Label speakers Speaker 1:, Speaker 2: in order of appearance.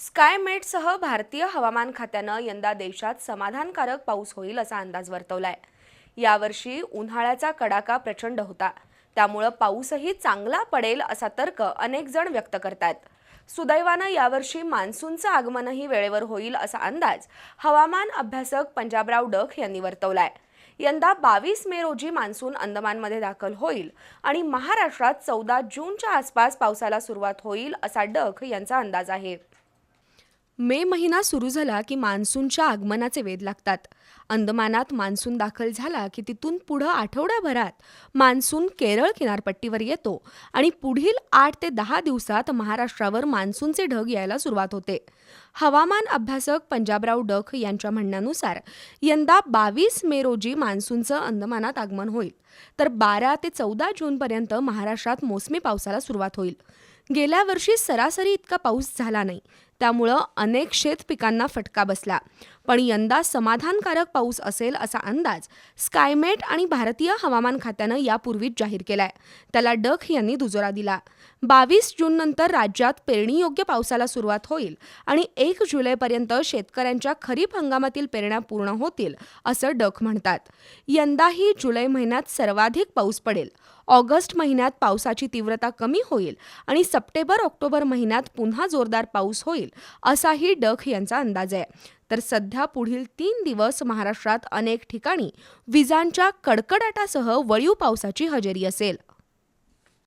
Speaker 1: स्कायमेटसह भारतीय हवामान खात्यानं यंदा देशात समाधानकारक पाऊस होईल असा अंदाज वर्तवलाय. यावर्षी उन्हाळ्याचा कडाका प्रचंड होता. त्यामुळं पाऊसही चांगला पडेल असा तर्क अनेक जण व्यक्त करतात सुदैवानं यावर्षी मान्सूनचं आगमनही वेळेवर होईल असा अंदाज हवामान अभ्यासक पंजाबराव डख यांनी वर्तवलाय. यंदा बावीस मे रोजी मान्सून अंदमानमध्ये दाखल होईल आणि महाराष्ट्रात चौदा जूनच्या आसपास पावसाला सुरुवात होईल असा डख यांचा अंदाज आहे. मे महिना सुरू झाला की मान्सूनच्या आगमनाचे वेध लागतात. अंदमानात मान्सून दाखल झाला की तिथून पुढं आठवड्याभरात मान्सून केरळ किनारपट्टीवर येतो आणि पुढील आठ ते दहा दिवसात महाराष्ट्रावर मान्सूनचे ढग यायला सुरुवात होते. हवामान अभ्यासक पंजाबराव डख यांच्या म्हणण्यानुसार यंदा बावीस मे रोजी मान्सूनचं अंदमानात आगमन होईल. तर बारा ते चौदा जूनपर्यंत महाराष्ट्रात मोसमी पावसाला सुरुवात होईल. गेल्या वर्षी सरासरी इतका पाऊस झाला नाही. त्यामुळं अनेक शेत पिकांना फटका बसला. पण यंदा समाधानकारक पाऊस असेल असा अंदाज स्कायमेट आणि भारतीय हवामान खात्यानं यापूर्वीच जाहीर केलाय. त्याला डख यांनी दुजोरा दिला. बावीस जूननंतर राज्यात पेरणीयोग्य पावसाला सुरुवात होईल आणि एक जुलैपर्यंत शेतकऱ्यांच्या खरीप हंगामातील पेरण्या पूर्ण होतील असं डख म्हणतात. यंदाही जुलै महिन्यात सर्वाधिक पाऊस पडेल. ऑगस्ट महिन्यात पावसाची तीव्रता कमी होईल आणि सप्टेंबर ऑक्टोबर महिन्यात पुन्हा जोरदार पाऊस होईल. होईल असाही डख यांचा अंदाज आहे. तर सध्या पुढील तीन दिवस महाराष्ट्रात अनेक ठिकाणी विजांच्या कडकडाटासह वळीव पावसाची हजेरी असेल.